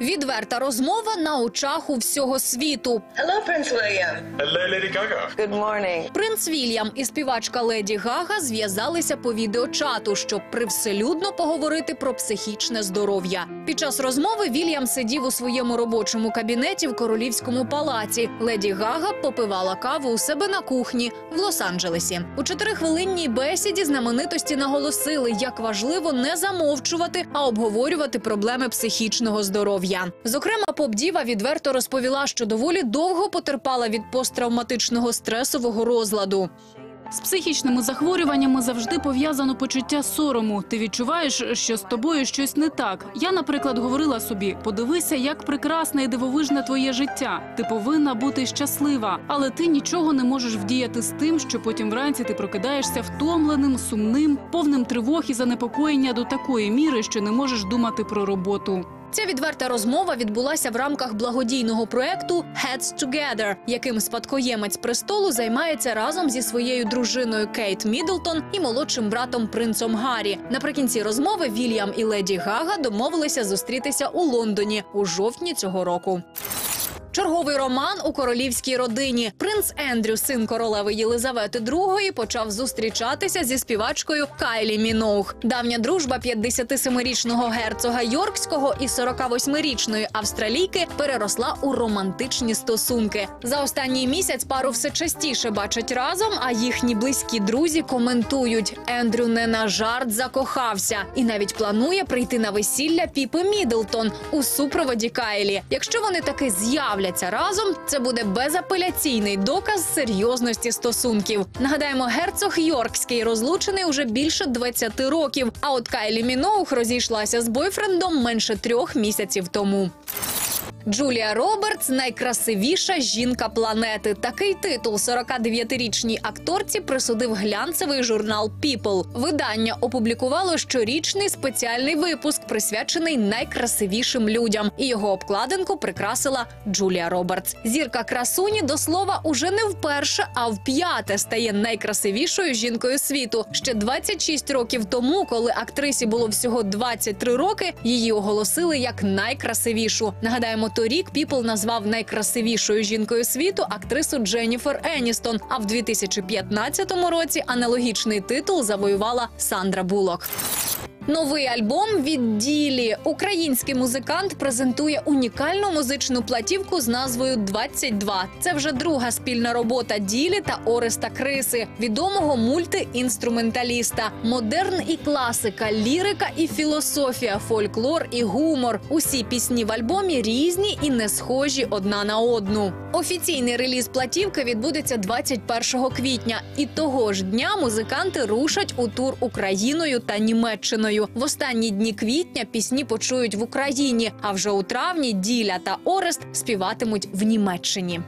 Відверта розмова на очах у всього світу. Hello, Prince William. Hello, Lady Gaga. Good morning. Принц Вільям і співачка Леді Гага зв'язалися по відеочату, щоб привселюдно поговорити про психічне здоров'я. Під час розмови Вільям сидів у своєму робочому кабінеті в королівському палаці. Леді Гага попивала каву у себе на кухні в Лос-Анджелесі. У чотирихвилинній бесіді знаменитості наголосили, як важливо не замовчувати, а обговорювати проблеми психічного здоров'я. Зокрема, поп-діва відверто розповіла, що доволі довго потерпала від посттравматичного стресового розладу. З психічними захворюваннями завжди пов'язано почуття сорому. Ти відчуваєш, що з тобою щось не так. Я, наприклад, говорила собі: подивися, як прекрасне і дивовижне твоє життя. Ти повинна бути щаслива, але ти нічого не можеш вдіяти з тим, що потім вранці ти прокидаєшся втомленим, сумним, повним тривог і занепокоєння до такої міри, що не можеш думати про роботу. Ця відверта розмова відбулася в рамках благодійного проекту Heads Together, яким спадкоємець престолу займається разом зі своєю дружиною Кейт Міддлтон і молодшим братом принцом Гаррі. Наприкінці розмови Вільям і леді Гага домовилися зустрітися у Лондоні у жовтні цього року. Черговий роман у королівській родині. Принц Ендрю, син королеви Єлизавети II, почав зустрічатися зі співачкою Кайлі Міноух. Давня дружба 57-річного герцога Йоркського і 48-річної австралійки переросла у романтичні стосунки. За останній місяць пару все частіше бачать разом, а їхні близькі друзі коментують: Ендрю не на жарт закохався і навіть планує прийти на весілля Піпи Міддлтон у супроводі Кайлі. Якщо вони таки з'являться разом, це буде безапеляційний доказ серйозності стосунків. Нагадаємо, герцог Йоркський розлучений уже більше 20 років. А от Кайлі Міноух розійшлася з бойфрендом менше трьох місяців тому. Джулія Робертс найкрасивіша жінка планети. Такий титул 49-річній акторці присудив глянцевий журнал People. Видання опублікувало щорічний спеціальний випуск, присвячений найкрасивішим людям. І його обкладинку прикрасила Джулія Робертс. Зірка красуні до слова уже не вперше, а вп'яте стає найкрасивішою жінкою світу. Ще 26 років тому, коли актрисі було всього 23 роки, її оголосили як найкрасивішу. Нагадаємо, торік People назвав найкрасивішою жінкою світу актрису Дженніфер Еністон. А в 2015 році аналогічний титул завоювала Сандра Булок. Новий альбом від Ділі. Український музикант презентує унікальну музичну платівку з назвою «22». Це вже друга спільна робота Ділі та Ореста Криси, відомого мультиінструменталіста. Модерн і класика, лірика і філософія, фольклор і гумор. Усі пісні в альбомі різні і не схожі одна на одну. Офіційний реліз платівки відбудеться 21 квітня, і того ж дня музиканти рушать у тур Україною та Німеччиною. В останні дні квітня пісні почують в Україні, а вже у травні Діля та Орест співатимуть в Німеччині.